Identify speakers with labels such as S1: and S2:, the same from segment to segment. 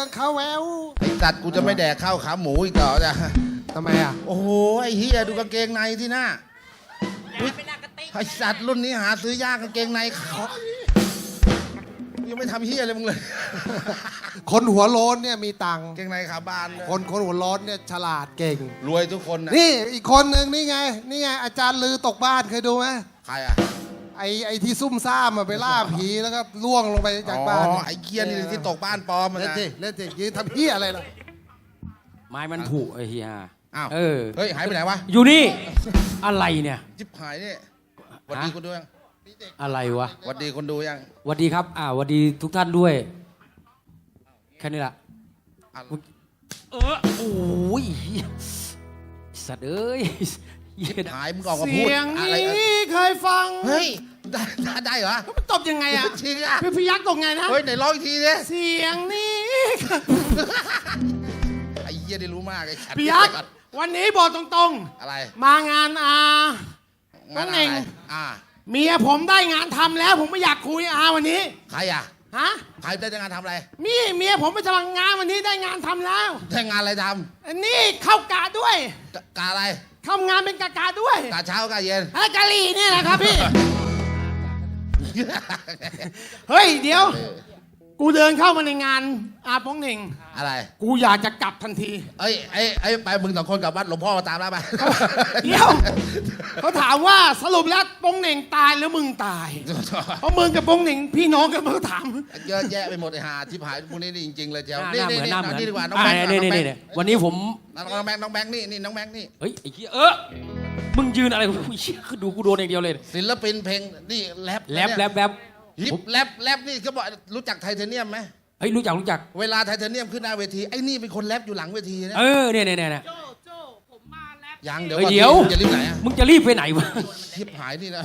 S1: รื่องเขาแวว
S2: ไอสัตว์กูจะไม่แดกข้าวขาหมูอีกต่อจ้ะ
S1: ทำไมอะ
S2: โอ้โหไอเฮียดูกางเกงในที่หน้าอุ๊ยไอสัตว์รุ่นนี้หาซื้อยากกางเกงในเขายังไม่ทำเฮียเลยมึงเลย
S1: คนหัวโล้นเนี่ยมีตังค์
S2: กางเกงในขาบานเลย
S1: คนคนหัวโล้นเนี่ยฉลาดเก่ง
S2: รวยทุกคนนะ
S1: นี่อีกคนหนึ่งนี่ไง นี่ไงอาจารย์ลือตกบ้านเคยดูไหม
S2: ใครอะ
S1: ไอ้ไอ้ที่ซุ่มซ่ามอะไปล่าผีแล้วก็ล่วงลงไปจากบ้าน
S2: อ๋อไอ้เกียนี่ที่ตกบ้านปลอมมัน
S1: เล่น
S2: นะ
S1: สิเล่นสิยืนทำเฮียอะไรล่ะ
S3: ไม้มันผุไอ้เฮีย
S2: อ้าว
S3: เออ
S2: เฮ้ย หายไปไหนวะ
S3: อยู่นี่ อะไรเนี่ย
S2: จิบหายนี่หวัดดีคนดูยัง
S3: อะไรวะ
S2: หวัดดีคนดูยัง
S3: หวัสดีครับ อ่าหวัสดีทุกท่านด้วย แค่นี้ละ
S2: อะ
S3: เออโอ้ยเหี้ยสัตว์เอ้ยเหี้ย
S2: หายมึงออกมาพูด
S1: เสียง
S2: อะไร
S1: นี้
S2: อะ
S1: เคยฟัง
S2: เฮ้ย ได้ได้ได้เหรอ
S1: มันตบยังไงอะ
S2: จริงอะ
S1: พี่พยักตกไงนะ
S2: เฮ้ยไหนร้องอีกทีดิ
S1: เสียงนี้
S2: ไอ้เหี้ยได้รู้มากไอ้ขัด
S1: พี่ยักษ์วันนี้บอกตรง
S2: อะไร
S1: ๆมางานอา
S2: งาน
S1: น้องเน่ง
S2: อะไรอ่า
S1: เมียผมได้งานทำแล้ว ผมไม่อยากคุยอาวันนี้
S2: ใครอะ
S1: ฮะ
S2: ใครได้งานทำอะไร
S1: มีเมียผมไปสมัครงานวันนี้ได้งานทำแล้ว
S2: ได้งานอะไรท
S1: อันนี้เข้ากาด้วยำ
S2: กะกาอะไร
S1: ทำงานเป็นกากาด้วย
S2: กาเช้ากาเย็น
S1: ฮะกะหรี่เนี่ยนะครับพี่ เฮ้ย เดี๋ยว กูเดินเข้ามาในงานอาป้องเหน่ง
S2: อะไร
S1: กูอยากจะกลับทันที
S2: เอ้ยไอ้ไอ้ไปมึงสองคนกลับวัดหลวงพ่อมาตามแล้วไป
S1: เดี๋ยว เขาถามว่าสรุปแล้วโป้งเหน่งตายหรือมึงตาย เพราะมึงกับโป้งเหน่งพี่น้องกันมึงก็ถาม
S2: เยอะแยะไปหมดไอ้ห่าทิพหายพวกนี้นี่จริงๆเลยเจ้า
S3: หน้า
S2: นี่
S3: หน้าเห
S2: นี่
S3: มือนหน้าเหมือน
S2: นี่ดีกว่าน้อง
S3: อ่า
S2: แบงค์
S3: นี่
S2: น้อง
S3: นี่
S2: แบง
S3: นี่
S2: ค์
S3: วันนี้ผม
S2: น้องแบงค์น้องแบงค์นี่นี่น้องแบงค์นี่
S3: เฮ้ยไอ้เหี้ยเออ มึงยืนอะไรกูเชี่ยคือดูกูโดนอย่างเดียวเลย
S2: ศิลปินเพลงนี่แรป
S3: แลบแลบแลบ
S2: ฮิปแรปแรปนี่เขาบอกรู้จักไทเทเนียมไหม
S3: เฮ้ยรู้จักรู้จัก
S2: เวลาไทเทเนียมขึ้นหน้าเวทีไอ้นี่เป็นคนแรปอยู่หลังเวทีนะ
S3: เออเนี่ยเนี่ยเนี่ยเนี่ย
S2: ยังเดี๋ยว
S3: เฮ้ย
S2: ก่อน
S3: เดี๋ยว
S2: จะรีบไหนอะ
S3: มึงจะรีบไปไหนวะ
S2: ทิพหายนี่นะ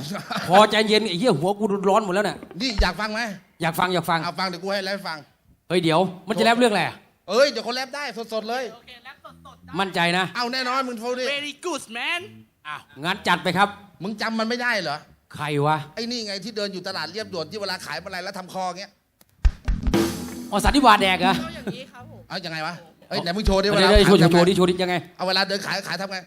S3: พอใจเย็นไอ้เหี้ยหัวกูร้อนหมดแล้วเนี่ย
S2: นี่อยากฟังไหม
S3: อยากฟังอยากฟัง
S2: เอาฟังเดี๋ยวกูให้แรปฟัง
S3: เฮ้ยเดี๋ยว มันจะแลบเรื่องอะไรอะ
S2: เอ้ยเดี๋ยวคนแรปได้สดๆเลย
S3: มั่นใจนะ
S2: เอาแน่นอนมึงโฟดิ
S4: very good man
S3: อ้าวงั้นจัดไปครับ
S2: มึงจำมันไม่ได้เหรอ
S3: ใครวะ
S2: ไอ้นี่ไงที่เดินอยู่ตลาดเรียบด่วนที่เวลาขายอะไรแล้วทำคออย่างเงี้ย
S3: อ๋อสันนิวาสแดกเหรอ
S4: อย่างนี้ครับผม
S2: เอายังไงวะ เอ้ยไหนมึงโชว์ดิ
S3: เดี๋ยว
S2: เวลา
S3: เดี๋ยวโชว์
S2: ขาย
S3: โชว์
S2: ทำไง
S3: ดิโชว์ดิยังไง
S2: เอาเวลาเดินขายขายทำไง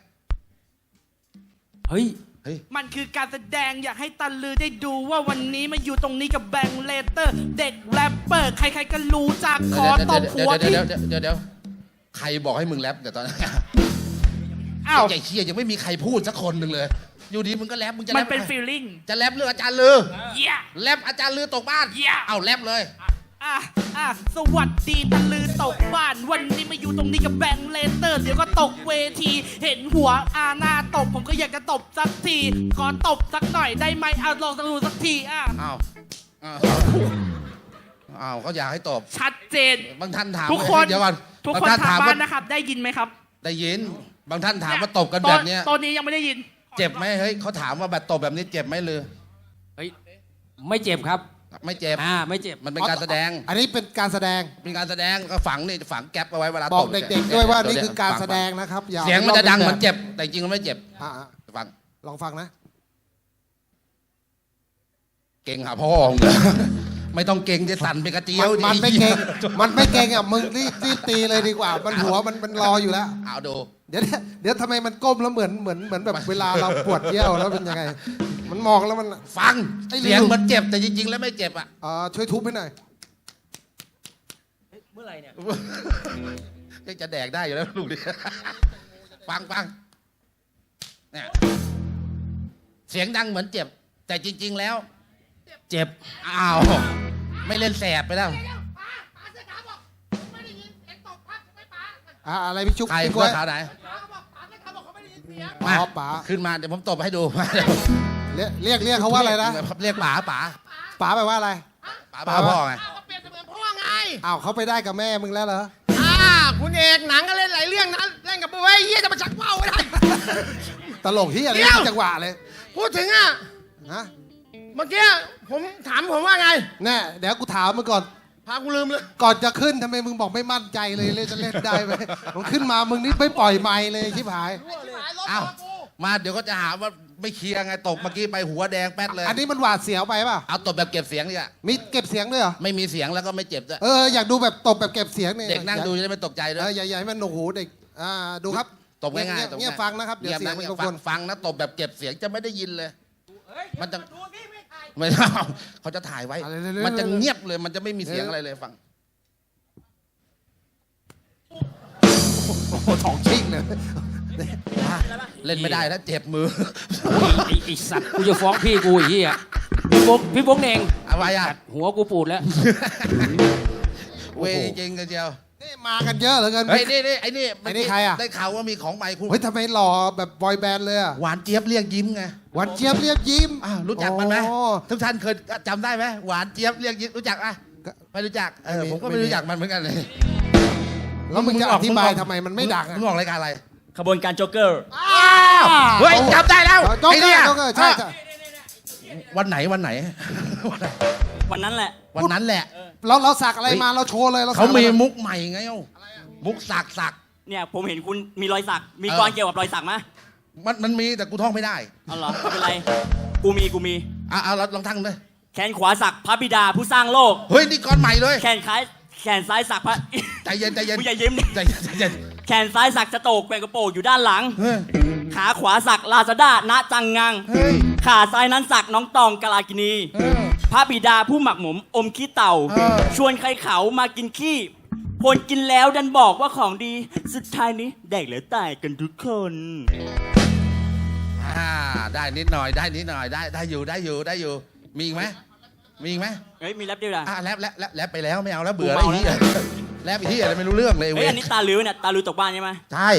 S3: เฮ้ย
S2: เฮ้ย
S4: มันคือการแสดงอยากให้ตันลือได้ดูว่าวันนี้มาอยู่ตรงนี้กับแบงค์เลเตอร์ เด็กแรปเปอร์ใครๆก็รู้จักขอตบหัว
S2: เดี๋
S4: ที่
S2: ยวเดี๋ยวเดี๋ยวเดี๋ยวใครบอกให้มึงแรปเดี๋ยวตอนนั้น
S4: อ้าว
S2: ใหญ่เคียยังไม่มีใครพูดสักคนหนึ่งเลย อยู่ดีมึงก็แรปมึงจะแร
S4: มัน
S2: ป
S4: เป็น
S2: อะไร
S4: ฟีลลิ่ง
S2: จะแรปเรื่องอาจารย์ลือ
S4: เย้
S2: แรปอาจารย์ลือตกบ้าน
S4: Yeah
S2: เอาแรปเลย
S4: อะอะสวัสดีตันลือตกบ้านวันนี้มาอยู่ตรงนี้กับแบงค์เลเตอร์ เดี๋ยวก็ตกเวที เห็นหัวอาหน้าตบ ผมก็อยากจะตบสักทีขอตบสักหน่อยได้ไหมเอาลองดูสักทีอะ
S2: อ้าวอ้าวอ้าวเขาอยากให้ตอบ
S4: ชัดเจน
S2: บางท่านถาม
S4: ทุกคน
S2: เดี๋ยวก่อน
S4: ทุก
S2: บาง
S4: คน
S2: ท่าน
S4: ทา
S2: ถางม
S4: บ้า
S2: ว่าน
S4: นะครับ ได้ยินไหมครับ
S2: ได้ยิน บางท่านถามว่าตบกันแบบเนี้ย
S4: ตอนนี้ยังไม่ได้ยิน
S2: เจ็บไหมเฮ้ยเขาถามว่าแบบตบแบบนี้เจ็บไหมเลย
S3: เฮ้ยไม่เจ็บครับ
S2: ไม่เจ็บ
S3: อ่าไม่เจ็บ
S2: มันเป็นการแสดง
S1: อันนี้เป็นการแสดง
S2: เป็นการแสดงก็ฝังนี่ฝังแก๊ปเอาไว้เวลา
S1: บอก
S2: ต
S1: เด็กๆด้วยว่านี่คือการแสดงนะครับอา
S2: เสียงมันจะดังเหมือน
S1: บ
S2: เจ็บ แต่จริงๆมันไม่เจ็บ
S1: อะ
S2: ฟัง
S1: ๆลองฟังนะ
S2: เก่งหาพ่อมึงเหรอไม่ต้องเก่งจะสั่นเป็นกระเจีย
S1: มั
S2: วนดิ
S1: มันไม่เก่งมันไม่เก่งอะมึงรีบรีบตีเลยดีกว่า มันหัวมันมันรออยู่แล้ว
S2: เอาดู
S1: เดี๋ยวเดี๋ยวทำไมมันก้มแล้วเหมือนเหมือนเหมือนแบบเวลาเราปวดเยี่ยวแล้วเป็นยังไง มันมองแล้วมัน
S2: ฟัง
S1: ไอ้
S2: เสียง
S1: ลิว
S2: มันเจ็บแต่จริง ๆ แล้วไม่เจ็บอะ
S1: เอ่อช่วยทุบให้หน่อย
S3: เมื่อไหร่เนี่ย
S2: ยังจะแดกได้อยู่แล้วลูกดิฟังฟังเนี่ยเสียงดังเหมือนเจ็บ แต่จริง ๆ แล้ว
S3: เจ็บ
S2: อ้าวไม่เล่นแสบไปแล้ว
S1: อะอะไรพี่ชุก
S2: ใคร
S1: พี่ก
S2: เสื้
S1: ล้
S2: อ
S1: วย
S2: ขาวไหน
S1: อ๋
S2: มา
S1: อป๋า
S2: ขึ้นมาเดี๋ยวผมตบให้ดู
S1: เรียกเรียกเรียกเขาว่าอะไรนะ
S2: เรียกป๋าป๋า
S1: ป๋าแปลว่าอะไร
S2: ป๋าป๋าพ่อไง
S1: อ้าวเขาไปได้กับแม่มึงแล้วเหรอ
S5: อ่า คุณเอกหนังก็เล่นหลายเรื่องนะเล่นกับเว้ยเฮียจะมาชักเป้าไม่ได้
S1: ตลกที่อะไร
S5: เดี๋ยว
S1: จังหวะเลย
S5: พูดถึงอะ
S1: ฮะ
S5: เมื่อกี้ผมถามผมว่าไง
S1: แน่เดี๋ยวกูถามมึงก่อน
S5: พากูลืมเลย
S1: ก่อนจะขึ้นทำไมมึงบอกไม่มั่นใจเลยเล่นจะเล่นได้ไหมมึงขึ้นมามึงนี่ไม่ปล่อยไมค์เลยชิบหาย
S2: อ้าวมาเดี๋ยวก็จะหาว่าไม่เคลียร์ไงตบเมื่อกี้ไปหัวแดงแป๊ดเลย
S5: อันนี้มันหวาดเสียวไปป่ะ
S2: เอาตบแบบเก็บเสียงดีกว่า
S5: มีเก็บเสียงด้วยเหรอ
S2: ไม่มีเสียงแล้วก็ไม่เจ็บด้วย
S5: เอออยากดูแบบตบแบบเก็บเสียงนี่
S2: เด็กนั่งดูจะได้ไม่ตกใจ
S5: เอ
S2: ด้ว
S5: อยอย่าอย่าให้มันโอ้โหเด็กอ่าดูครับ
S2: ตบง่าย
S5: เงีบ
S2: ๆตบ
S5: เงียบ
S2: ง่ายๆ
S5: ฟังนะครับเดี๋ยวเสียง
S2: งี
S5: มัน
S2: บ
S5: รบ
S2: ฟั
S5: กว
S2: ง
S5: น
S2: ฟังนะตบแบบเก็บเสียงจะไม่ได้ยินเลย มันจะไม่ เอาเขาจะถ่ายไว้
S5: เอาเร็วๆ
S2: มันจะเงียบเลย มันจะไม่มีเสียงอะไรเลยฟัง
S5: โอ้โหสองชิงเลย
S2: เล่นไม่ได้แล้วเจ็บมือ
S3: ไอ้ไอ้สัตว์กูจะฟ้องพี่กูไอ้เหี้ยพี่บงพี่บงเน่ง
S2: อะไรอะ
S3: หัวกูปูดแล้ว
S2: เวรจริงๆกันเจียว
S5: นี่มากันเยอะเหลือเกิน
S2: เฮ้ยนี่นี่ไอ้นี่
S5: ไอ้นี่ใครอะ
S2: ได้ข่าวว่ามีของใหม่คุณ
S5: เฮ้ยทำไมหล่อแบบบอยแบนด์เลยอะ
S2: หวานเจี๊ยบเรียกยิ้มไง
S5: หวานเจี๊ยบเรียบยิ้ม
S2: อ้าวรู้จักมันไหม
S5: โอ้
S2: ทุกท่านเคยจำได้ไหมหวานเจี๊ยบเรียกยิ้มรู้จักอะ
S5: ก็
S2: ไม่รู้จักเออ
S5: ไม่มี
S2: ผมก็
S5: ไม่
S2: ไม่
S5: มี
S2: รู้จักมันเหมือนกันเลย
S5: แล้วมึงจะอธิบายทำไมมันไม่ดังอะ
S2: มึงออกรายการอะไร
S6: ขบวนการโจ๊กเกอร์
S2: อ้าวเฮ้ยจำได้แล้ว
S5: โจ๊ก
S2: ไอ้
S5: เกอ
S2: เนี่ย
S5: ร์โจ๊กเกอร์ใช่ใช่
S2: วันไหนวันไหน
S6: วันนั้นแหละ
S2: วันนั้นแหละ
S5: เราเราสักอะไรมาเราโชว์เลยเราสั
S2: เขา
S5: กอะไร
S2: มี
S5: มา
S2: มุกใหม่ไงเอ้ามุกสักสัก
S6: เนี่ยผมเห็นคุณมีรอยสัก มี
S2: เออ
S6: กรเกี่ยวกับรอยสักไหม
S2: มันมันมีแต่กูท่องไม่ได้
S6: เอาเหรอไม่เป็นไร กูมีกูมี
S2: อะเอาลองทั้งเลย
S6: แขนขวาสักพระบิดาผู้สร้างโลก
S2: เฮ้ยนี่ก้อนใหม่เลย
S6: แขนซ้ายแขนซ้ายสักพระ
S2: ใจเย็นใจเย็น
S6: มึงอย่ายิ้มดิ
S2: ใจเย็นใจเย็น
S6: แขนซ้ายสักสโตกแกว่งกระโปรงอยู่ด้านหลัง
S2: เฮ้ย
S6: ขาขวาสักลาซาด้าณจังงัง
S2: เฮ้ย
S6: ขาซ้ายนั้นสักน้องตองกาลากินี
S2: เออ
S6: พระบิดาผู้หมักหมมอมขี้เต่า
S2: เออ
S6: ชวนใครเขามากินขี้คนกินแล้วดันบอกว่าของดี สุดท้ายนี้แดกแล้วตายกันทุกคน
S2: อ่าได้นิดหน่อยได้นิดหน่อยได้ได้อยู่ได้อยู่ได้อยู่ มีอีกไหมมีอีกไหม
S6: เฮ้ย มีแรปด้วยเหรอ
S2: อะแลบแลบแลบแลบไปแล้วไม่เอาแล้วเบื่อ
S6: กู
S2: ไอ้
S6: เมา
S2: ที่แลบไอ้ที่อะไรไม่รู้เรื่องเลย
S6: เฮ้
S2: เว้
S6: ย
S2: ย
S6: อันนี้ตาลือเนี่ย ตาลือตกบ้านใช่ไหม
S2: ใช่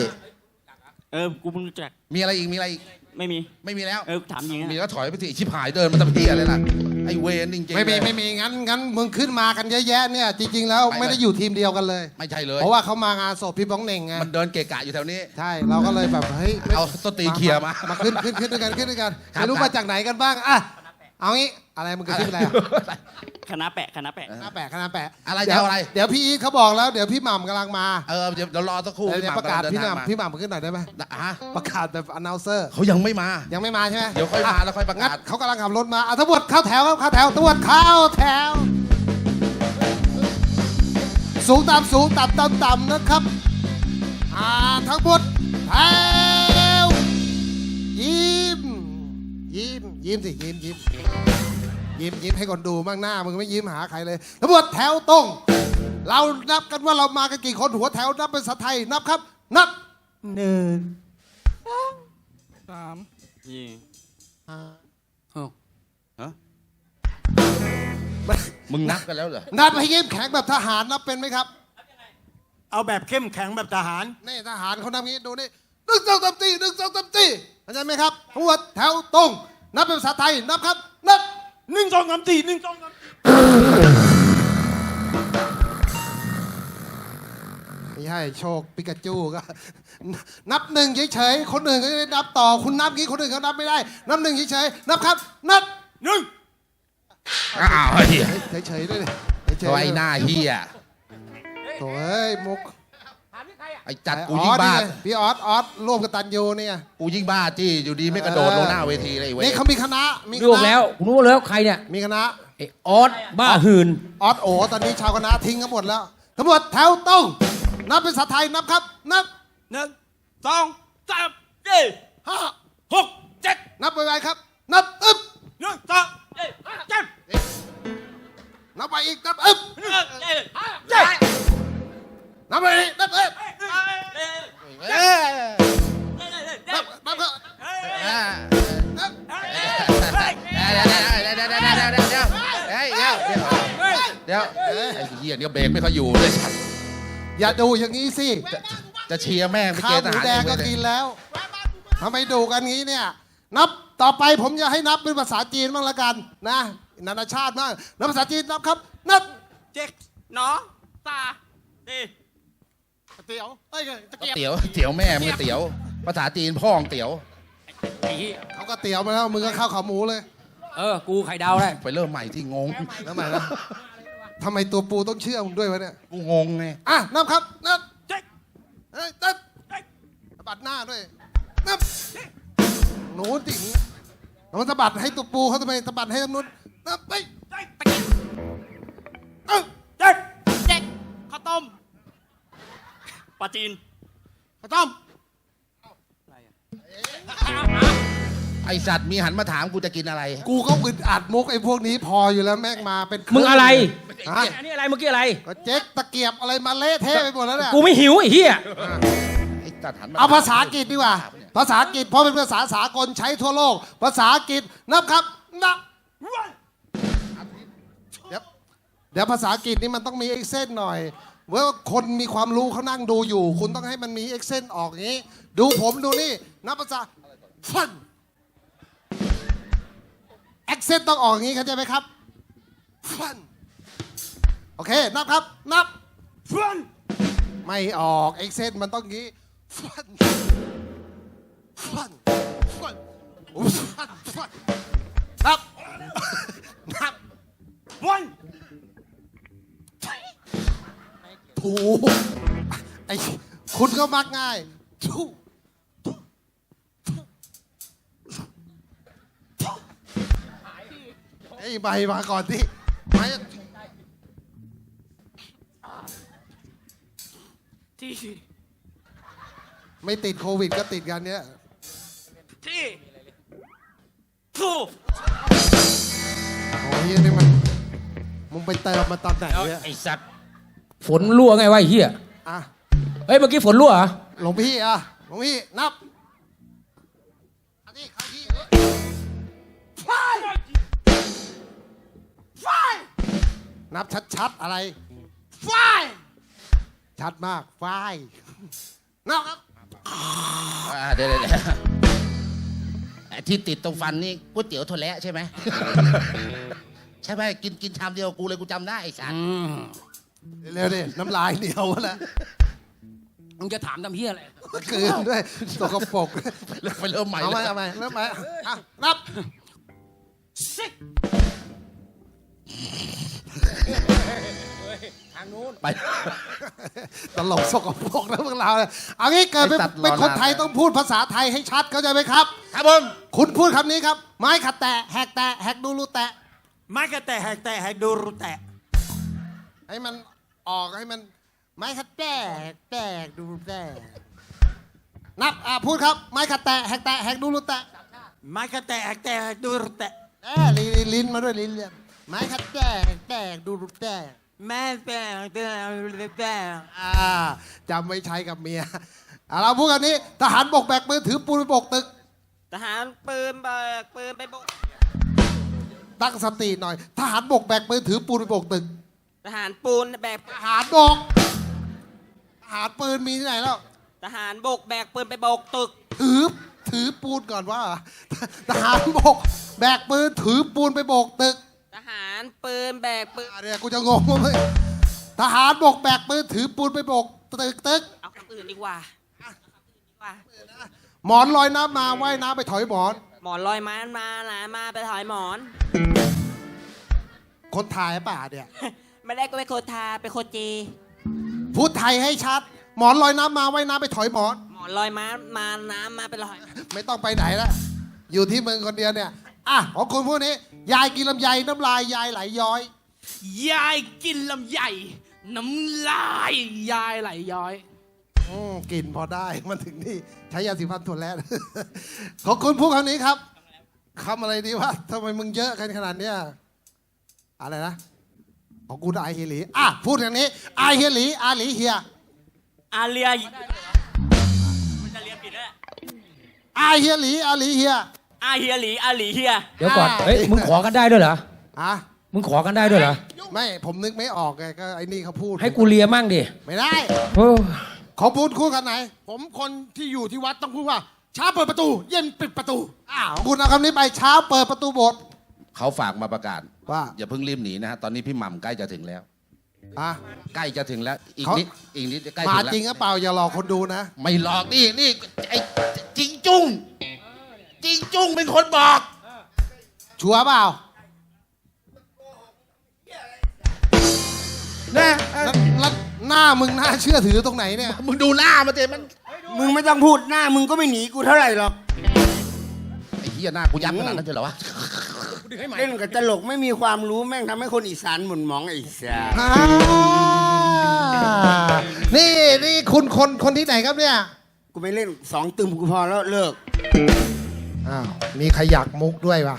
S6: เออ กูเพิ่งรู้จัก
S2: มีอะไรอีกมีอะไรอีก
S6: ไม่มี
S2: ไม่มีแล้ว
S6: เออ ถามจริง
S2: มี
S6: นะ
S2: แล้วถอยไปสิชิบหายเดินมาทำที่อะไรล่ะไอ้เวรจริงๆ
S5: ไม่มี
S2: เลย
S5: ไม่มีงั้นงั้นมึงขึ้นมากันเยอะแยะเนี่ยจริง ๆ แล้ว
S2: ไปเลย
S5: ไม่ได้อยู่ทีมเดียวกันเลย
S2: ไม่ใช่เลย
S5: เพราะว่าเขามางานศพพี่บ้องเหน่งไง
S2: มันเดินเกะกะอยู่แถวนี้
S5: ใช่เราก็เลยแบบเฮ้ย
S2: เอาต้นตีนเคลียร์มา
S5: มาขึ้นขึ้นขึ้นด้วยกันขึ้นด้วยกัน
S2: ครับ
S5: ไม่รู้
S2: ครับ
S5: มาจากไหนกันบ้างอะ เอางี้อะไรมึงกระซิบอะไรอะ
S6: คณะแปะคณะแปะ
S5: คณะแปะคณะแปะ
S2: อะไร
S5: เดี๋ยว
S2: จะเอาอะไร
S5: เดี๋ยวพี่อีทเขาบอกแล้วเดี๋ยวพี่หม่ำกำลังมา
S2: เออเดี๋ยวเดี๋ยวรอสักครู่
S5: เดี๋ยว
S2: พี่ห
S5: ประกาศำ
S2: ลัง
S5: พี่
S2: เดิน
S5: ห
S2: ทางมา
S5: ม่ำพี่หม่ำขึ้นหน่อยได้ไหม
S2: ฮะ
S5: ประกาศแบบ announcer
S2: เขายังไม่มา
S5: ยังไม่มาใช่ไหม
S2: เดี๋ยวค่อยมาแล้วค่อยประกาศ
S5: งั้นเขากำลังขับรถมาอะทั้งหมดเข้าแถวครับเข้าแถวทั้งหมดเข้าแถว สูงต่ำสูงต่ำต่ำต่ำนะครับอ่าทั้งหมดแถวยิ้ม ยิ้ม ยิ้มสิ ยิ้มยิ้มยิ้มยิ้มให้คนดูบ้างหน้า มึงไม่ยิ้มหาใครเลยทั้งหมดแถวตรง เรานับกันว่าเรามากันกี่คนหัวแถวนับเป็นภาษาไทยนับครับ นับหนึ่ง
S4: สาม
S6: นี่
S2: มึงนับกันแล้วเหรอ
S5: นับให้เข้มแข็งแบบทหารนับเป็นไหมครับ
S7: เอาแบบเข้มแข็งแบบทหาร
S5: นี่ทหารเขานับงี้ดูนี่ หนึ่งสองสามสี่หนึ่งสองสามสี่เข้าใจไหมครับทั้งหมดแถวตรง นับเป็นภาษาไทยนับครับ นับ
S7: หนึ่งสองสามสี่หนึ่งสองสาม
S5: ไม่ใช่โชคปิกาจูก็ นับหนึ่งเฉยๆคนอื่นก็จะได้นับต่อคุณนับงี้คนอื่นเขานับไม่ได้ นับหนึ่งเฉยๆนับครับ นับ
S7: หนึ่ง
S2: อ้าวไอ้เหี้ย
S5: เฉยๆด้วยดิเฉย
S2: ตัว
S5: ๆ
S2: ไอ้หน้าเฮีย
S5: โถ่เอ้ยมุก
S2: ไอ้จัดกู
S5: อ๋อ
S2: ยิ่งบ้า
S5: นี่ไพี่ออสออสร่วมกับตันยูเนี่ย
S2: กูยิ่งบ้าจี้อยู่ดีไม่กระโดด
S5: เออ
S2: ลงหน้าเวทีเลยไอ้เว้ย
S5: นี่เขามีคณะมีค
S3: รู้
S5: ณะ
S3: แล้วรู้แล้วใครเนี่ย
S5: มีคณะ
S3: ไอ้ออสบ้าหืน
S5: ออสโอตอนนี้ชาวคณะทิ้งกันหมดแล้วทั้งหมดแถวตรงนับเป็นภาษาไทยนับครับนับ
S7: หนึ่งสองสาม
S6: เย้
S5: ห้า
S7: หกเจ็ด
S5: นับไปไวๆครับ นับอึ๊บ
S7: หนึ่งสองเจ็ดเจ็ด
S5: นับไปอีกนับอึ๊บ
S6: เย้เย้
S7: เจ็ด
S5: นับไปอีกนับอึ๊บ
S2: เอ้ย
S5: นับนับครับ
S2: อ่า
S5: นับ
S2: เดี๋ยวเดี๋ยวเดี๋ยวเดี๋ยวเดี๋ยวเดี๋ยวเฮ้ยเดี๋ยวเดี๋ยวเดี๋ยวไอ้เหี้ยเนี่ยเบรกไม่ค่อยอยู่เลย
S5: อย่าดูอย่างนี้สิ
S2: จะเชียร์แม่งไป
S5: ข้า
S2: เก
S5: ว
S2: ณฑ์
S5: ห
S2: ท
S5: มู
S2: หาร
S5: แดงก็กินแล้วทำไมดูกันงี้เนี่ย นับต่อไปผมจะให้นับเป็นภาษาจีนบ้างละกันนะ นานาชาติบ้างนับภาษาจีนนับครับ นับ
S6: เจ็ดหนอตาดี
S5: เตี๋ยวเอ้ยตะเกียบ
S2: เตี๋ยวเตี๋ยวแม่มึงก็เตี๋ยว ภาษาจีนพ่องเตี๋ยว
S3: ไอ้เหี้ย
S5: เขาก็เตี๋ยวมาแล้วมึงก็ข้าวขาหมูเลย
S3: เออ กูไข่ดาวได้
S2: ไปเริ่มใหม่ที่งง
S5: แล้วใหม่นะทำไมตัวปูต้องเชื่อมึงด้วยวะเนี่ย
S2: กูงงไง
S5: อะนับครับนับ
S7: เจ็ด
S5: เอ้ยนับบัดหน้าด้วยนับนู้นสิแล้วมันสะบัดให้ตัวปูเขาทำไมสะบัดให้ตรงนู้นนับไปเอ้า
S7: เจ็ด
S4: เจ็ดข้าวต้ม
S6: ปลาจีน
S1: ข้าวต้ม
S2: ไอสัตว์มีหันมาถามกูจะกินอะไร
S5: กูก็อึดอัดมุกไอ้พวกนี้พออยู่แล้วแม่งมาเป็น
S3: มึงอะไร
S5: ฮะ
S3: อันนี้อะไรเมื่อกี้อะไร
S5: ก็เจ๊กตะเกียบอะไรมาเละเทะไปหมดแล้วเนี่ย
S3: กูไม่หิวไอ้เหี้ย
S2: ไอสัตว์หันมา
S5: เอาภาษาอังกฤษดีกว่า ภาษาอังกฤษเพราะเป็นภาษาสากลใช้ทั่วโลก ภาษาอังกฤษนับครับนับเดี๋ยวเดี๋ยวภาษาอังกฤษนี่มันต้องมีเอ็กเซนหน่อย เว่าคนมีความรู้เขานั่งดูอยู่ คุณต้องให้มันมีเอ็กเซนออกอย่างนี้ ดูผมดูนี่นับภาษาฟันเอ็กเซนต้องออกอย่างนี้เข้าใจไหมครับฟันโอเค นับครับ นับ
S7: ฟัน
S5: ไม่ออกเอ็กเซนมันต้องงี้ฟันฟันฟันโอ้ฟันฟันนับนับ
S7: วัน
S5: ถูไอ้คุณก็มักง่ายถูไอ้ใบมาก่อนที่ไม่
S4: ที่
S5: ไม่ติดโควิดก็ติดกันเนี้ย
S4: ที่ทู
S5: โอ้ยนี่มันมึงไปเติมมาตอนไหนเนี่ย
S2: ไอ้สัตว์
S3: ฝนรั่วไงวะไอ้เหี้ย
S5: อะ
S3: เฮ้ยเมื่อกี้ฝนรั่วเหรอ
S5: หลวงพี่อะหลวงพี่นับอันนี้เข้าที่เลยนับชัดๆอะไรฝ้ายชัดมากฝ้ายนับครับ
S2: อ่าเดี๋ยวเดี๋ยวเดี๋ยวไอ้ที่ติดตรงฟันนี่ก๋วยเตี๋ยวถั่วแระใช่ไหม ใช่ไหมกินกินชามเดียวกับกูเลยกูจำได้ไอ้สัตว์
S5: เร็วดิน้ำลายเหนียวแล้ว
S3: มึงจะถามทำเหี้ยอะไร
S5: คืนด้วยตกปรก
S2: ไปเริ่มไปเริ่มใหม่
S5: เอาไหม
S2: เลย
S5: เอาไหมเริ่มไหมอะนับ
S2: ไป
S5: ตลกสกปรกนะพวกเราเนี่ยเอางี้เกิดเป็น
S2: ไอ้สัตว์
S5: เป็นคน
S2: รอนาน
S5: ไทยต้องพูดภาษาไทยให้ชัดเข้าใจไหมครับ
S2: ครับผม
S5: คุณพูดคำนี้ครับ ไม้ขัดแตะแหกแตะแหกดูรูแตะ
S7: ไม่กระแตะแหกแตะแหกดูรูแตะ
S5: ให้มัน ออกให้มันไม้ขัดแตะแหกแตะแหกดูรูแตะนับอะพูดครับ ไม้ขัดแตะแหกแตะแหกดูรูแตะ
S7: ไม่กระแตะแหกแตะแหกดูรูแตะ
S5: เอ้ยลิ้นลิ้นมาด้วยลิ้นเลยไม้ขัดแตะแหกแตะแหกดูรูแตะ
S7: แม่แตะแหกแตะแหกดูรูแตะ
S5: อ่าจำไว้ใช้กับเมียอะเราพูดกันนี้ทหารบกแบกปืนถือปูนไปโบกตึก
S6: ทหารปืนแบกปืนไปบก
S5: ตั้งสติหน่อย ทหารบกแบกปืนถือปูนไปโบกตึก
S6: ทหารปูนแบก
S5: ทหารบกทหารปืนมีที่ไหนแล้ว
S6: ทหารบกแบกปืนไปบกตึก
S5: ถือถือปูนก่อนว่าทหารบก แบกปืนถือปูนไปโบกตึก
S6: ทหารปืนแบกปืน
S5: อะเนี่ยกูจะงงว่าเลยทหารบกแบกปืนถือปูนไปโบกตึกตึก
S6: เอาคำอื่นดีกว่าดีกว่า
S5: หมอนลอยน้ำมาว่ายน้ำไปถอยหมอน
S6: หมอนลอยม้ามาหนามาไปถอยหมอน
S5: คนถ่ายป่ะเนี่ย
S6: ไม่ได้ก็ไปโคทาไปโคจี
S5: พูดไทยให้ชัด หมอนลอยน้ำมาว่ายน้ำไปถอยหมอน
S6: หมอนลอยม้ามาน้ำมาไปลอย
S5: ไม่ต้องไปไหนแล้วอยู่ที่มึงคนเดียวเนี่ย อะ ของคุณพูดนี้ ยายกินลำไยน้ำลายยายไหลย้อย
S4: ยายกินลำใหญ่น้ำลายยายไหลย้อย
S5: อืมกลิ่นพอได้มันถึงนี่ใช้ยาสีฟันถั่วแร้ของคุณพูดคำนี้ครับคำอะไรดีวะทำไมมึงเยอะกันขนาดเนี้ยอะไรนะ ของกูไอเฮียหลีอะพูดอย่างนี้ไอเฮียหลีอาหลีเฮีย
S6: อาเลียมันจะเรียนผิดแล้ว
S5: ไอเฮียหลีอาหลีเฮีย
S6: อาเฮียหลีอาหลีเฮีย
S3: เดี๋ยวก่อน
S5: อ่า
S3: เฮ้ยมึงขอกันได้ด้วยเหรอ
S5: อะ
S3: มึงขอกันได้ด้วยเหรอ
S5: ไม่ผมนึกไม่ออกไงก็ไอ้นี่เขาพูด
S3: ให้กูเลียมั่งดิ
S5: ไม่ได้
S3: โอ้
S5: ของพูดคู่กันไหน
S1: ผมคนที่อยู่ที่วัดต้องพูดว่าเช้าเปิดประตู เย็นปิดประตู
S5: อ้าวคุณเอาคำนี้ไปเช้าเปิดประตูโบสถ์
S2: เขาฝากมาประกาศ
S5: ว่า
S2: อย่าเพิ่งรีบหนีนะฮะตอนนี้พี่หม่ำใกล้จะถึงแล้ว
S5: อะ
S2: ใกล้จะถึงแล้ว อีก
S5: เขา
S2: นิดอีกนิดใกล้
S5: มา
S2: ถึงแล้ว
S5: จริงหรือเปล่าอย่าหลอกคนดูนะ
S2: ไม่หลอกนี่นี่ไอ้จริงจุ้งจริงจุ้งเป็นคนบอก
S5: ชัวร์เปล่า
S2: นะ
S5: แล้วแล้วหน้ามึงน่าเชื่อถือตรงไหนเนี่ย
S2: มึงดูหน้ามันเจมัน
S7: มึงไม่ต้องพูดหน้ามึงก็ไม่หนีกูเท่าไหร่หรอก
S2: ฮียหน้ากูยับขนาดนั้นเลยเหรอวะ
S8: เล่นกับตลกไม่มีความรู้แม่งทำให้คนอีสานหมุนหมองไอ้สา
S5: อ่านี่นี่คุณคนคนที่ไหนครับเนี่ย
S8: กูไม่เล่นสองตึมกูพอแล้วเลิก
S5: อ้าว มีขยักมุกด้วยว่ะ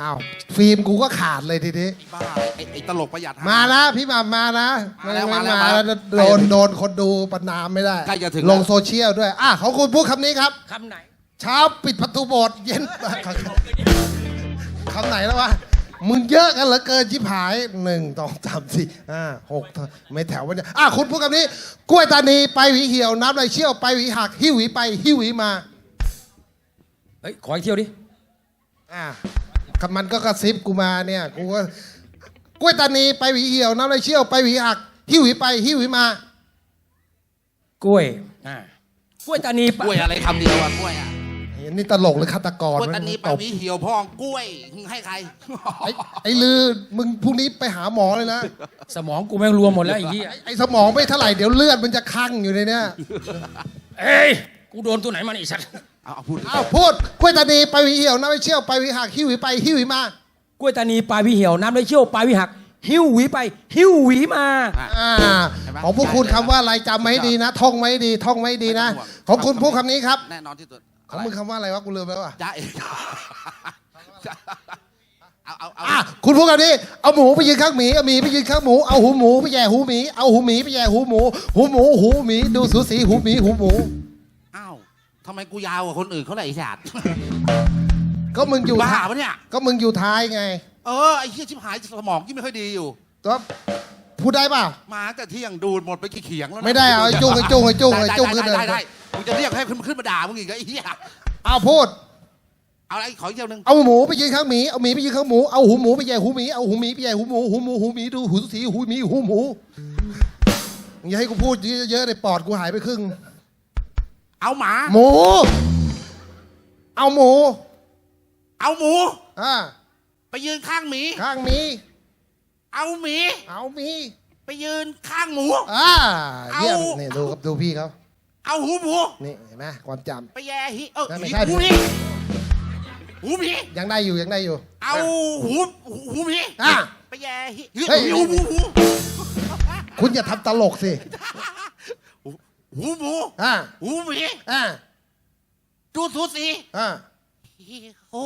S5: อ้าว ฟิล์มกูก็ขาดเลยทีนี้
S2: บ้าไอ้ไอ้ตลกประหยัด
S5: มานะพี่หม่ำมานะ
S2: มาแล้ว
S5: ไมา
S2: แล้ว
S5: มา
S2: มาแล้ว
S5: โดนโดนคนดูประนามไม่ได้
S2: ใกล้จะถึง
S5: ล
S2: แล้ว
S5: งโซเชียลด้วย อะของคุณพูดคำนี้ครับ
S3: คำไหน
S5: เช้าปิดประตูโบสถ์เย็นคำไหนแล้ววะ มึงเยอะกันเหลือเกินชิบหายหนึ่งสองสามสี่ห้าหกไม่แถววันนี้อะคุณพูดคำนี้ กล้วยตานีไปหวีเหี่ยวน้ำไหลเชี่ยวไปหวีหัก หิ้วหวีไป หิ้วหวีมา
S3: เฮ้ย ขออีกเที่ยวดิ
S5: อะคำมันก็กระซิบกูมาเนี่ย กูก็กล้วยตานีไปหวีเหี่ยวน้ำไหลเชี่ยวไปหวีหัก หิ้วหวีไป หิ้วหวีมา
S3: กล้วยกล้วยตานี
S2: กล้วยอะไรคำเดียวอะกล้วยอะ
S5: อั นนี้ตลกหรือฆาตกร
S2: กล้วยตานีป
S5: ต
S2: ลา
S5: บ
S2: หวีเหี่ยวพองกล้วยให้ใคร
S5: ไอ้ไอ้ลือมึงพรุ่งนี้ไปหาหมอเลยนะ
S3: สมองกูแม่งรวมหมดแล้วไอ้เหี้ย
S5: ไอ้ไอ้สมองไม่เท่าไหร่เดี๋ยวเลือดมันจะคั่งอยู่ในเนี้ย
S3: เอ้ยกูโดนตัวไหนมานี่ไอ้สัตว์
S2: เอาเอาพูด
S5: อ้าวพูดกล้วยตานีไปหวีเหี่ยวน้ำไปเชี่ยวไปหวีหักหิ้วหวีไปหิ้วหวีมา
S3: กล้วยตานีปลายหวีเหี่ยวน้ำไหลเชี่ยวปลายหวีหัก หิ้วหวีไป หิ้วหวีมา
S5: อ่าของพวกคุณคำว่าอะไรจำไว้ให้ดีนะ ท่องไว้ให้ดีท่องไว้ให้ดีนะ ของคุณพูดคำนี้ครับ
S2: แน่นอนที่สุด
S5: ของมึงคำว่าอะไรวะกูลืมไปแล้วว่ะ
S2: จ้าเองเอาเอาเอา
S5: อะคุณพูดคำนี้เอาหมูไปยืนข้างหมีเอาหมีไปยืนข้างหมูเอาหูหมูไปแย่หูหมีเอาหูหมีไปแย่หูหมู หูหมูหูหมีดูสูสีหูหมีหูหมู
S2: อ้าวทำไมกูยาวกว่าคนอื่นเขาเลยไอ้สัตว์
S5: ก็มึงอยู่
S2: บ้า
S5: ท้าย
S2: ปะเนี่ย
S5: ก็มึงอยู่ท้ายไง
S2: เออไอ้เหี้ยชิบหายสมองยิ่งไม่ค่อยดีอยู่
S5: ตัวพูดได้เปล่า
S2: มาแต่เที่ยงดูดหมดไปกี่เขียงแล้วนะ
S5: ไม่ได้เอาไอ้จุ้งไอ้จุ้งไอ้จุ้งไอ้จุ้งขึ้น
S2: ได้
S5: เลย
S2: ได้ได้ มึงจะเรียกให้ขึ้นขึ้นมาด่ามึงอีกเหรอไอ้เหี้ย
S5: เอาพูด
S2: เอาอะไรขออีกเที่ยวหนึง
S5: เอาหมูไปยืนข้างหมี เอาหมีไปยืนข้างหมู เอาหูหมูไปแย่หูหมี เอาหูหมีไปแย่หูหมู หูหมูหูหมีดูหูสีหูหมีหูหมูมึงอย่าให้กูพูดเยอะๆในปอดกูหายไปครึ่ง
S2: เอาหมา
S5: หมู เอาหมู
S2: เอาหมู
S5: อ่า
S2: ไปยืนข้างหมี
S5: ข้างหมี
S2: เอาหมี
S5: เอาหมี
S2: ไปยืนข้างหมู
S5: อ่า เยี่ยม
S2: เอา
S5: นี่ดูครับดูพี่เขา
S2: เอาหูหมู
S5: นี่เห็นไหมความจ
S2: ไปแย่หิเออ
S5: นั่นไม่
S2: หิ
S5: ใช่
S2: หูหมีหูหมีำ
S5: ยังได้อยู่ยังได้อยู่
S2: เอาหูหูหมี
S5: อะ
S2: ไปแย่หิ
S5: เฮ้ย
S2: หูหูหู
S5: คุณอย่าทำตลกสิ
S2: หูหมู
S5: อ่า
S2: หูหมี
S5: อ่า
S2: ดูสูสี
S5: อ่า
S2: โอ้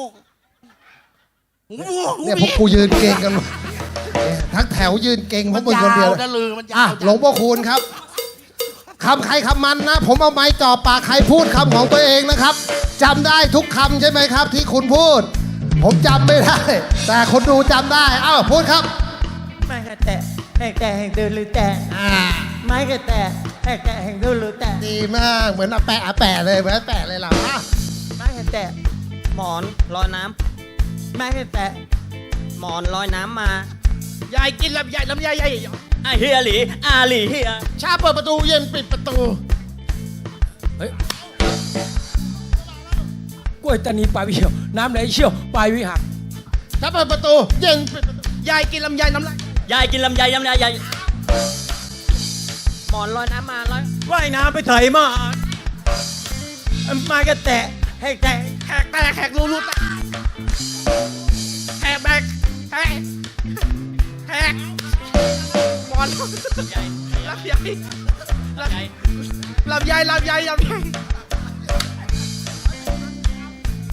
S2: หูหมูหู
S5: เนี่ย
S2: ห
S5: พ
S2: มี
S5: วกกูยืนเก่งกันเนี่ยทั้งแถวยืนเก่งเพ
S2: มั
S5: ราะ
S2: น
S5: มึงคน
S2: ยา
S5: เดียว
S2: วนะลือมันยา
S5: อะ
S2: ว
S5: หลวงพ่อคูณครับ คำใครคำมันนะ ผมเอาไม้จ่อปากใครพูดคำของตัวเองนะครับจำได้ทุกคำใช่ไหมครับ ที่คุณพูด ผมจำไม่ได้ แต่คนดูจำได้เอ้าพูดครับ
S7: ไม้กระแตะแหกแต่แห่งเดินหรือแตะ
S5: อ่า
S7: ไม้กระแตะแหกแต่แห่งเดินหรือแตะ
S5: ดีมากเหมือนอาแปะอาแปะเลยเหมือนอาแปะเลยเราอะ
S7: ไม้กระแตะหมอนลอยน้ำไม้กระแตะหมอนลอยน้ำมา
S1: ยายกินลำไยลำไยให ญ่
S6: อาเฮียหลีอาหลีเฮีย
S1: ชาเปิดประตูเย็นปิดประตู
S3: เฮ้ยกล้วยตานีปลายหวีเหี่ยว น้ำไหลเชี่ยวปลายหวีหัก
S1: ชาเปิดประตูเย็นปิดประตูยายกินลำไยน้ำลาย
S6: ยายกินลำไยยำลายยาย
S7: หมอนลอยน้ำมาลอยว่ายน้ำไปไถมาไม้กระแตะแหกแต่
S1: แขกแตกแขกรูรูแตกแขกแบกแขกแขกบ อลลำไยลำไยลำไยลำไยลำไย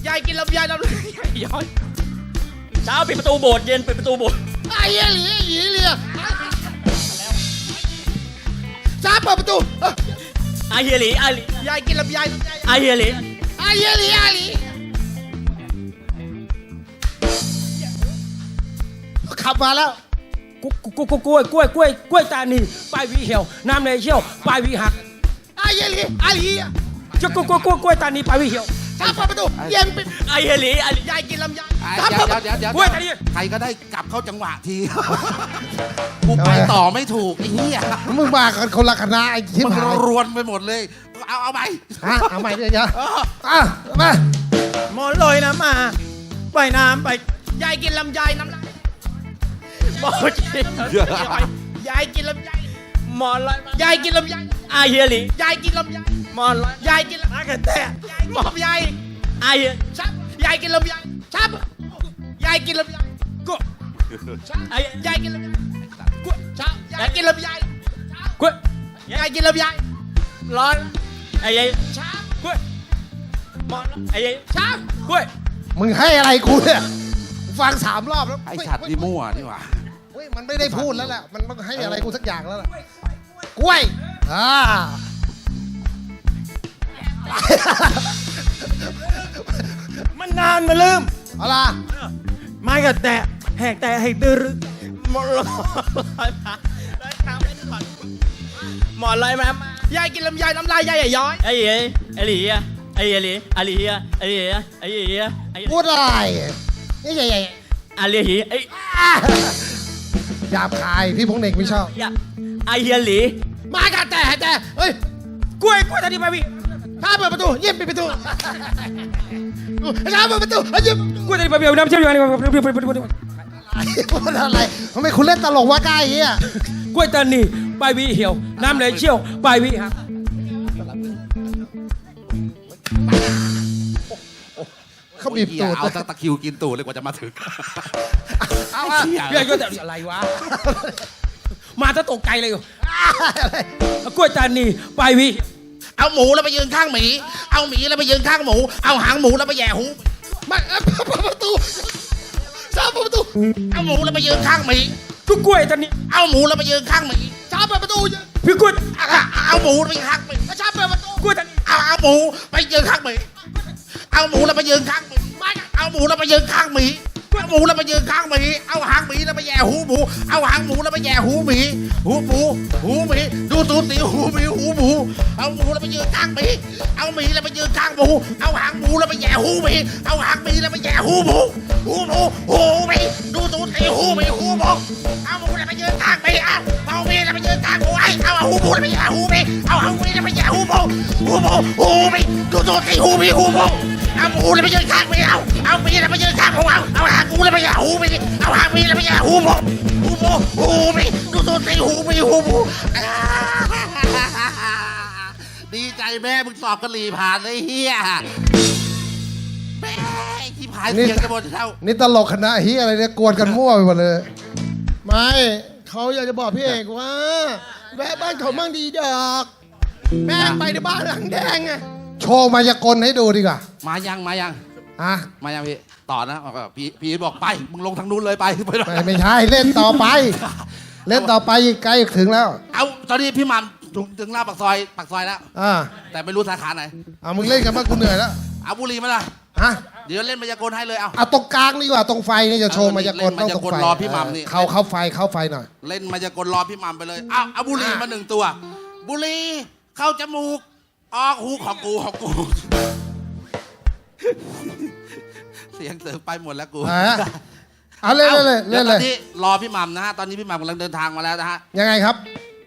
S1: ยายกินลำไยลำไยย้อย
S6: เช้าปิดประตูโบสถ์เย็นปิดประตูโบสถ์
S1: ไอ้เหี้ยหลีหลีเลียชาเปิดประตูเอ้ย
S6: อาเฮียหลีอาหลี
S1: ยายกินลำไยลำไย
S6: อาเฮียหลี
S1: ไอ้เหี้ยหลีไอ้หลี
S5: ขับมาแล้ว
S3: กล้วยกล้วยกล้วยกล้วยกล้วยตานีปลายหวีเหี่ยวน้ำไหลเชี่ยวปลายหวีหัก
S1: ไอ้เหี้ยหลีไอ้หลี
S3: จะกล้วยกล้วยกล้วยกล้วยตานีปลายหวีเหี่ยว
S1: ชาเปิดประตูเย็นปิด
S6: อาเฮียหลีอาหลี
S1: ยายกินลำไย
S2: อะ
S1: ชา
S2: เดี๋
S1: เปิ
S2: ย
S1: ด
S2: วเดี๋ยวเดี๋ยว
S3: กล้วยตานี
S2: ใครก็ได้กลับเข้าจังหวะทีกูไปต่อไม่ถูกไอ้เหี้ย
S5: มึงมากันคนละคณะไอ้ชิบ
S2: มัน
S5: หาย
S2: รวนไปหมดเลย เอาเอาไป
S5: ฮะเอาใหม่เดี๋ยวๆอะมา
S7: หมอนลอยน้ำมาว่ายน้ำไป
S1: ยายกินลำไยน้ำลาย
S6: โบสถ์เย็น
S1: ยายกินลำไย
S7: หมอนลอยมายา
S1: ยกินลำไย
S6: อาเฮียหลี
S1: ยายกินลำไย
S7: หมอนลอย
S1: ยายกินลำ
S7: ไม้กระแตะ
S1: ยายกินลำไย
S6: อาเฮีย
S1: ชับยายกินลำไยชับยายกินลำไยกูชับ
S6: ไอ้
S1: ยายกินลำไยกูชับยายกินลำไย
S6: กล้วย
S1: ยายกินลำไยร้อน
S6: ไอ้ไอ้
S1: ชับ
S6: กล้วยมอนไอ้ไอ้
S1: ชับ
S6: กล้วย
S5: มึงให้อะไรกูเนี่ยกูฟังสามรอบแล้ว
S2: ไอสัตว์นี่มั่วนี่หว่า
S5: เฮ้ยมันไม่ได้พูดแล้วแหละมันต้องให้อะไรกูสักอย่างแล้วล่ะกล้วยอ่า
S7: มันนานมาลืม
S5: เอาล่ะ
S7: ไม่ก็แตะแหกแต่ให้ดื้อหมอนลอยมาหมอนลอยมายา
S1: ยกินลำไยน้ำลายยายอย่าย้อย
S6: ไอ้ไอ้ไอ้หลีอะไอ้ไอ้หลีไอ้หลีอะไอ้หลีอะไอ้หลีอะไอ้
S5: พูดอะไรนี่ใหญ่
S6: อาเลียหีไอ้
S5: ๆ หยาบคายพี่พงษ์เด็กไม่ชอบ
S6: ยะไอ้เฮียหลี
S1: มากันแต่แต่เฮ้ย
S7: กล้วยกล้วยตอนนี้ไปพี่
S1: ถ้าเปิดประตูเยี่ยมปิดประตูถ้าเปิดประตูเยี่ยม
S7: กล้วยตอนนี้ไปพี่เอาน้ำเชื่อมยังไง
S5: พูดอะไรทำไมคุณเล่นตลกว่าใกล้เงี้ย
S7: กล้วยตอนนี้ไปพี่เหี่ยวน้ำเลยเชี่ยวไปพี่ครับ
S5: เขาบีบตูด
S2: เอาสักตะคริวกินตูดเลยกว่าจะมาถึง
S5: เอาอะ
S7: พี่ไอ้กล้วยตอนอะไรวะ มาจะตกใจเลยอยู่กล้วยตอนนี้ไปพี่
S1: เอาหมูแล้วไปยืนข้างหมี เอาหมีแล้วไปยืนข้างหมู เอาหางหมูแล้วไปแย่หูมาเอ้ยเปิดประตูช้าเปิดประตู เอาหมูแล้วไปยืนข้างหมี
S7: ทุกกล้วยตอนนี้
S1: เอาหมูแล้วไปยืนข้างหมีช้าเปิดประตู
S7: พี่กล้วย
S1: เอาเอาหมูไปยืนข้างหมีช้าเปิดประตู
S7: กล้วยตอนนี้
S1: เอาเอาหมูไปยืนข้างหมี เอาหมูเราไปยืนข้างหมีไม่เอาหมูเราไปยืนข้างหมี หมูแล้วไปยืนข้างหมีเอาหางหมีแล้วไปแย่หูหมู เอาหางหมูแล้วไปแย่หูหมี หูหมู หูหมี ดูตูสีหูหมีหูหมู เอาหมูแล้วไปยืนข้างหมี เอาหมีแล้วไปยืนข้างหมู เอาหางหมูแล้วไปแย่หูหมี เอาหางหมีแล้วไปแย่หูหมู หูหมู หูหมี ดูตูสีหูหมีหูหมู เอาหมูแล้วไปยืนข้างหมีเอาเอาหมีแล้วไปยืนข้างหมูไอเอาหูหมูแล้วไปแย่หูหมี เอาหางหมีแล้วไปแย่หูหมู หูหมู หูหมี ดูตูสีหูหมีหูหมู เอาหมูแล้วไปยืนข้างหมีเอา เอาหมีแล้วไปยืนข้างหมูเอา หางหมูแล้วไปเอาหางมีแล้วไปแย่หูหมูหูหมูหูหมีดูตูดสีหูหมีหูหมู
S2: ดีใจแม่มึงสอบกะหรี่ผ่านเลยเฮียแม่ที่ผ่านเสียงจะหมดเท่า
S5: นี่ตลกคณะเฮียอะไรเนี่ยกวนกันมั่วไปหมดเลย
S1: ไม่เขาอยากจะบอกพี่เอกว่าแวะบ้านเขามั่งดีดอก แม่งไปในบ้านหลังแดงไง
S5: โชว์มายากลให้ดูดีกว่า
S2: มายังมายัง
S5: อะ
S2: มายังพี่ต่อนะเอาก็พี่พี่บอกไป มึงลงทางนู้นเลยไปไปเลย
S5: ไม่ไม่ใช่เล่นต่อไป เล่นต่อไปอีกใกล้ถึงแล้ว
S2: เอาตอนนี้พี่หมัมถึงถึงหน้าปากซอยปากซอยแล้ว
S5: อ่า
S2: แต่ไม่รู้สาขาไหน
S5: เอามึงเล่นกันบ้างกูเหนื่อยแล้ว
S2: เอาบุหรีมาละ
S5: ฮะ
S2: เดี๋ยวเล่นมายากลให้เลยเอา
S5: เอาตรงกลางดีกว่าตรงไฟนี่จะโชว์
S2: เออ
S5: มายากล
S2: เล่น
S5: ต้องตรงไฟ
S2: มายากลรอพี่หม่ำนี่
S5: เข้าเข้าไฟเข้าไฟหน่อย
S2: เล่นมายากลรอพี่หมัมไปเลยเอาเอาบุหรีมาหนึ่งตัว บุหรีเข้าจมูกออกหูของกูของกู เสียงเสริมไปหมดแล้วกู
S5: อะเอาเล่นเลยเล่นเลย
S2: ดี๋วตอนนี้รอพี่หมัมนะฮะ ตอนนี้พี่หมัมกำลังเดินทางมาแล้วนะฮะ
S5: ยังไงครับ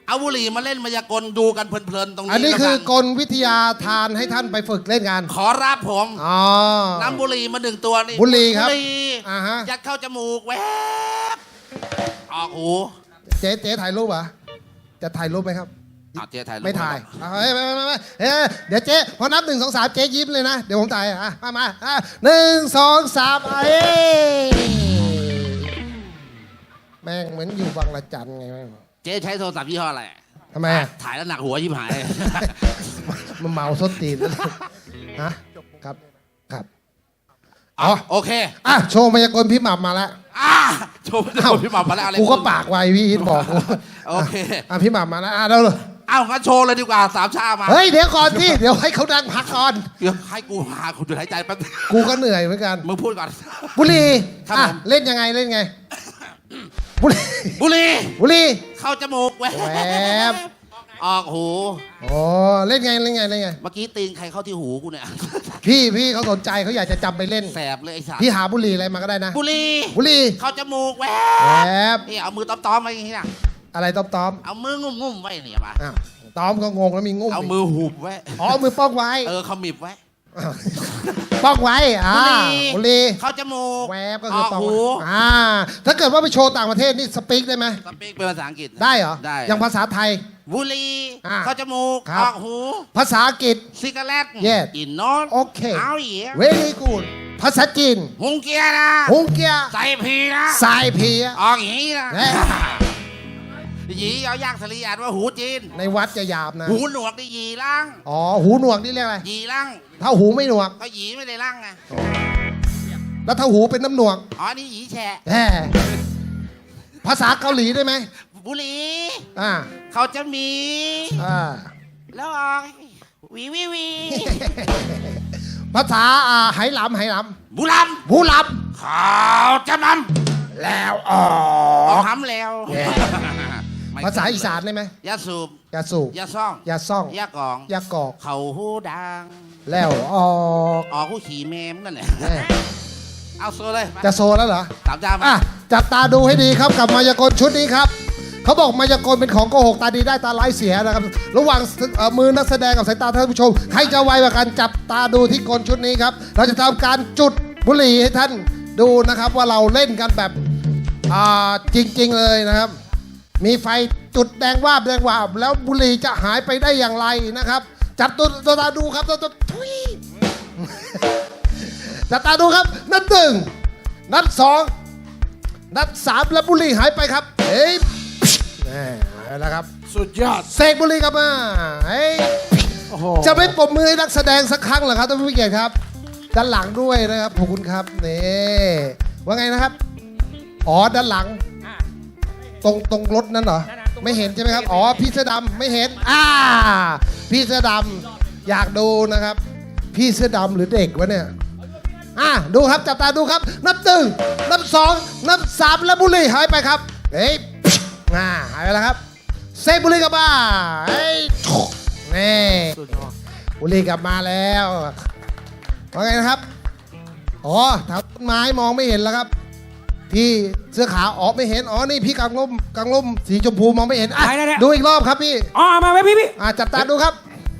S2: เอาบุหรี่มาเล่นมายากลดูกันเพลินๆตรงนี้
S5: อันนี้
S2: แล้ว
S5: คื
S2: กั
S5: อกลวิทยาทานให้ท่านไปฝึกเล่นงาน
S2: ขอรับผม
S5: อ๋อ
S2: นำบุหรี่มาหนึ่งตัวนี่
S5: บุหรี่ครับ
S2: บุหรี่
S5: อ่าฮะ
S2: ยัดเข้าจมูกแวบออกหู
S5: เจ๊เจ๊ถ่ายรูปเหรอจะถ่ายรูปไหมครับ
S2: อ้าวเจ๊ถ่ายรูป
S5: ไม่ถ่ายเอาเฮ้ยไม่ไม่ไม่ไม่เฮ้ยเดี๋ยวเจ๊พอนับหนึ่งสองสามเจ๊ยิ้มเลยนะ เดี๋ยวผมถ่ายอะมามาอะหนึ่งสองสามเอ้ยแม่งเหมือนอยู่บางละจันไงแม่ง
S2: เจ๊ใช้โทรศัพท์ยี่ห้ออะไร
S5: ทำไมอะ
S2: ถ่ายแล้วหนักหัวยิบหาย
S5: มันเมาส้นตีนฮะครับครับ
S2: อ๋อโอเค
S5: อะโชว์มายากลพี่หม่ำมาแล้ว
S2: อ่าโชว์โชว์พี่หม่ำมาแล้วอะไร
S5: กูก็ปากไวพี่ฮิตบอกกู
S2: โอเค
S5: อะพี่หม่ำมาแล้วอะเดี๋ยวเลย
S2: เอางั้นโชว์เลยดีกว่าสามชามา
S5: เฮ้ยเดี๋ยวก่อนที่เดี๋ยวให้เขาดังพักก่อน
S2: เดี๋ยวให้กูหาคุณหายใจแป๊บ
S5: กูก็เหนื่อยเหมือนกัน
S2: มึงพูดก่อน
S5: บุหรี
S2: ครับ
S5: อะ
S2: ผม
S5: เล่นยังไงเล่นไง บุหรี
S2: บุหรี่
S5: บุหรี
S2: เข้าจมูกแว
S5: แหวบ
S2: ออกหู
S5: อ๋อเล่นไงเล่นไงเล่นไง
S2: เมื่อกี้ตีนใครเข้าที่หูกูเนี่ย
S5: พี่พี่เขาสนใจเขาอยากจะจำไปเล่น
S2: แสบเลยไอ้สัส
S5: พี่หาบุหรีอะไรมาก็ได้นะ
S2: บุหรี่
S5: บุหรี
S2: เข้าจมูกแว
S5: แหว
S2: บ บนี่เอามือต้อมๆไว้อย่างนี้นะ
S5: อะไรต้อมต้อม
S2: เอามืองุ่มๆไว้เนี่ยมา
S5: ๆอ้าวต้อมก็งงแล้วมีงุ้ม
S2: เอา
S5: อีก
S2: มือหุบไว้
S5: อ๋อเอามือป้องไว้
S2: เออขมิบไว้
S5: อ้าวป้องไว้อ่า
S2: บุหรี่
S5: บุหรี
S2: เข้าจมูก
S5: แหวบก็คือ
S2: ออก
S5: ป้อง
S2: หู
S5: ไว้อ่าถ้าเกิดว่าไปโชว์ต่างประเทศนี่สปีกได้ไหม
S2: สปีกเป็นภาษาอังกฤษ
S5: ได้เหรอ
S2: ได้
S5: อย่างภาษาไทย
S2: บุหรี่
S5: อ่า
S2: เข้าจมูก
S5: ครับ
S2: ออกหู
S5: ภาษาอังกฤษ
S2: ซิกาเลต
S5: Yes
S2: อินนอน
S5: โอเค
S2: เอาเหี้ย
S5: very good ภาษาจีน
S2: หุงเกียร์นะ
S5: ฮงเกีย
S2: ใส่พีนะ
S5: สายเพีย
S2: ออกอย่างนี้นะ
S5: เอ๊ะ
S2: ห ยีเอายากสลีอ่านว่าหูจีน
S5: ในวัดจะหยาบนะ
S2: หูหนวกนี่หยีล่าง
S5: อ๋อ หูหนวกนี่เรียกอะไร
S2: หยีล่าง
S5: ถ้าหูไม่หนวก
S2: ก็หยีไม่ได้ล่างไง
S5: แล้วถ้าหูเป็นน้ำหนวก
S2: อ๋อ นี่หยีแฉะ
S5: แหมภาษาเกาหลีได้ไหม
S2: บุหรี
S5: อ่า
S2: เขาจะมี
S5: อ่า
S2: แล้วออกวีวีวี
S5: ภาษาอ่าไหหลำไหหล
S2: บุรัมำ
S5: หูหล
S2: เขาจะนำ
S5: แล้วออำ
S2: ออก
S5: ก
S2: ทำแล้วไม่
S5: ภาษาอีสานได้ไหม
S2: ยาสูบ
S5: ยาสูบ
S2: ยาซ่อง
S5: ยาซ่อง
S2: ยากอง
S5: ยากอก
S2: เขาหูดัง
S5: แล้วออก
S2: ออกหูขี่แมมนั่นแหละ
S5: แหม
S2: เอาโซเลยมา
S5: จะโซแล้วเหรอ
S2: สามจาน
S5: อะ
S2: มา
S5: จับตาดูให้ดีครับกับมายากลชุดนี้ครับเขาบอกมายากลเป็นของโกหกตาดีได้ตาร้ายเสียนะครับ ระหว่างเอ่อมือนักแสดงกับสายตาท่านผู้ชม ใครจะไวกว่ากันจับตาดูที่กลชุดนี้ครับ เราจะทำการจุดบุหรี่ให้ท่านดูนะครับ ว่าเราเล่นกันแบบอ่าจริง ๆ เลยนะครับ มีไฟจุดแดงวาบแดงวาบ แล้วบุหรี่จะหายไปได้อย่างไรนะครับ จับตัวตัวตาดูครับตัวตัวทุยจับตาดูครับ นับหนึ่งนับสองนับสามแล้วบุหรี่หายไปครับเฮ้ยแหม่หายไปแล้วครับ
S8: สุดยอด
S5: เสกบุหรี่กลับมาเฮ้ยจะไม่ปรบมือให้นักแสดงสักครั้งเหรอครับท่านผู้เกียรติครับด้านหลังด้วยนะครับขอบคุณครับนี่ว่าไงนะครับ อ๋อด้านหลัง ตรงตรงรถนั่นเหรอไม่เห็นใช่ไหมครับ อ๋อ พี่เสื้อดำไม่เห็น อ่า พี่เสื้อดำอยากดูนะครับ พี่เสื้อดำหรือเด็กวะเนี่ย อ่าดูครับจับตาดูครับ นับหนึ่งนับสองนับสามแล้วบุหรี่หายไปครับเฮ้ยอ่าหายไปแล้วครับเซฟบุหรี่กลับมาเฮ้ยนี่บุหรี่กลับมาแล้วว่าไงนะครับ อ๋อแถวต้นไม้มองไม่เห็นแล้วครับ พี่เสื้อขาวอ๋อไม่เห็นอ๋อนี่พี่กางร่มกางร่มสีชมพูมองไม่เห็นอะ
S3: ไหนๆๆ
S5: ดูอีกรอบครับพี่
S3: อ๋อมาไหมพี่พี่
S5: อะจับตาดูครับ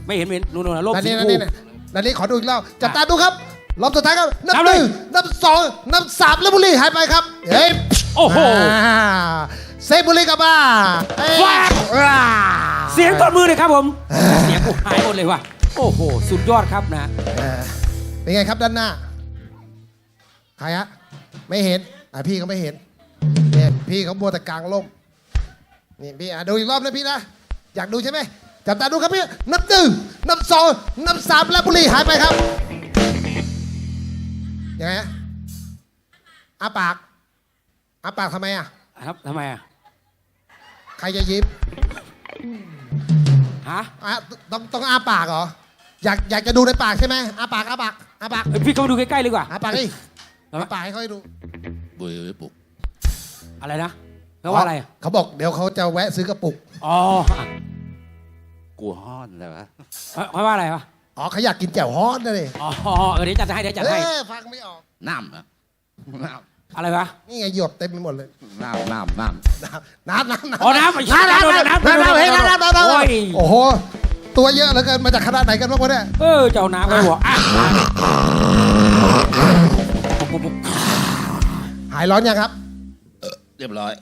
S3: ไม่เห็นไม่เห็นนู่นๆลบ
S5: นั่น
S3: สี
S5: นี่นั่น
S3: คู่
S5: นี่นั่นนี่ขอดูอีกรอบจับตาดูครับรอบสุดท้ายครับนับ
S3: นับ
S5: ห
S3: เลย
S5: นึ่งนับสองนับสามแล้วบุหรี่หายไปครับเฮ้ย
S3: โอ้โห
S5: อ่าเซฟบุหรี่กลับมาเฮ้ย
S3: ว้าว
S5: อ่า
S3: เสียงตบมือเลยครับผม เสียงกูหายหมดเลยว่ะโอ้โห สุดยอดครับนะ
S5: เออเป็นไงครับด้านหน้า ใครฮะ ไม่เห็น อะพี่เขาไม่เห็นเนี่ยพี่เขาบัวแต่กลางร่มนี่พี่อะดูอีกรอบนะพี่นะอยากดูใช่ไหมจับตาดูครับพี่นับหนึ่งนับสองนับสามแล้วบุหรี่หายไปครับยังไงฮะอาปากอาปากทำไมอะ
S3: ครับทำไมอะ
S5: ใครจะยิ้ม
S3: ฮะ
S5: อะต้องต้องอาปากเหรออยากอยากจะดูในปากใช่ไหมอาปากอาปากอาปาก
S3: เอ้ยพี่เข้ามาดูใกล้ๆเลยดีกว่า
S5: อาปากดิ
S3: ทำไม
S5: อาปากให้เขาให้ดู
S2: บุยปุก
S3: อะไรนะแล้วว่าอะไรอะ
S5: เขาบอกเดี๋ยวเขาจะแวะซื้อกระปุก
S3: อ๋ออะ
S2: กูฮ้อนเลยวะ
S3: เอ้ยเขาว่าอะไรวะ
S5: อ๋อเขาอยากกินแจ่วฮ้อนนะเลย
S3: อ๋อเออเดี๋ยวจัดให้เดี๋ยวจัด
S5: เอ
S3: ให้
S5: อฟังไม่ออก
S2: น้ำอะน้
S3: อะไรวะ
S5: นี่ไงหยดเต็มไปหมดเลยำ
S2: น้ำน้ำน้
S5: น้ำน้ำน้ำ
S3: อ๋อน้ำ
S5: น้ำน้ำน้ำน้ำน้ำน้ำเฮ้ยน้ำน้ำน้ำน้ำ
S3: โอ้ย
S5: โอ้โห ตัวเยอะเหลือเกินมาจากคณะไหนกันบ้างวะเนี่ย
S3: เออเจ้าน้ำไปหัวอะ
S5: หายร้อนยังครับำ
S2: เรียบร้อย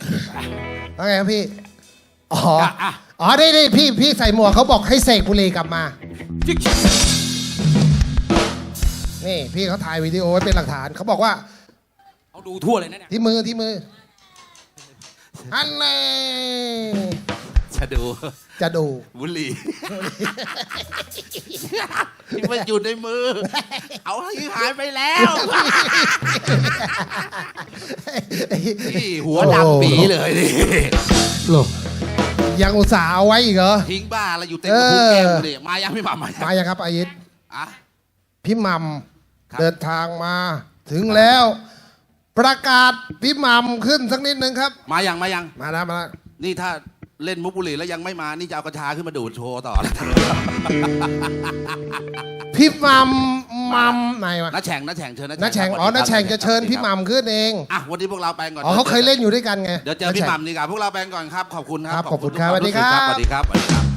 S5: ว่าไงครับพี่ อ๋อ
S3: อะอะ
S5: อ๋อนี่นี่พี่พี่ใส่หมวกเขาบอกให้เสกบุหรี่กลับมา
S3: จิ๊ก
S5: นี่พี่เขาถ่ายวิดีโอไว้เป็นหลักฐานเขาบอกว่า
S3: เขาดูทั่วเลยนะเนี่ย
S5: ที่มือที่มืออันนี้
S2: จะดู
S5: จะดู
S2: บุหรี่ที่มันอยู่ในมือ เอาให้หายไปแล้วนี่หัวดำปีเลยนี่
S5: ยังอุตส่าห์เอาไว้อีกเหรอ
S2: ทิ้งบ้าแล้วอยู่เต็มกระพุ้งแก้มเลยมายังไม่มามายัง
S5: มายังครับอายิต
S2: อะ
S5: พี่หมัม
S2: ครับ
S5: เดินทางมาถึงแล้ว ประกาศพี่หมัมขึ้นสักนิดนึงครับ
S2: มายังมายัง
S5: มาแล้วมาแล้ว
S2: นี่ถ้า เล่นมุกบุหรี่แล้วยังไม่มา นี่จะเอากระชาขึ้นมาดูดโชว์ต่อแล้ว
S5: พี่หมัมมัมไหนวะ
S2: น้าแฉ่งน้าแฉ่งเชิญ
S5: น้าแฉ่งอ๋อน้าแฉ่งจะเชิญพี่หมัมขึ้นเอง
S2: อะวันนี้พวกเราไปก่อน
S5: อ๋อเขาเคยเล่นอยู่ด้วยกันไง
S2: เดี๋ยวเจอพี่หม่ำดีกว่าพวกเราไปก่อนครับ ขอบคุณครั
S5: ครับ
S2: บ
S5: ขอบคุณ
S2: ทุก
S5: ครับ
S2: วา
S5: สวัสดีครับ
S2: สวัสดีครับสวัสดีครับ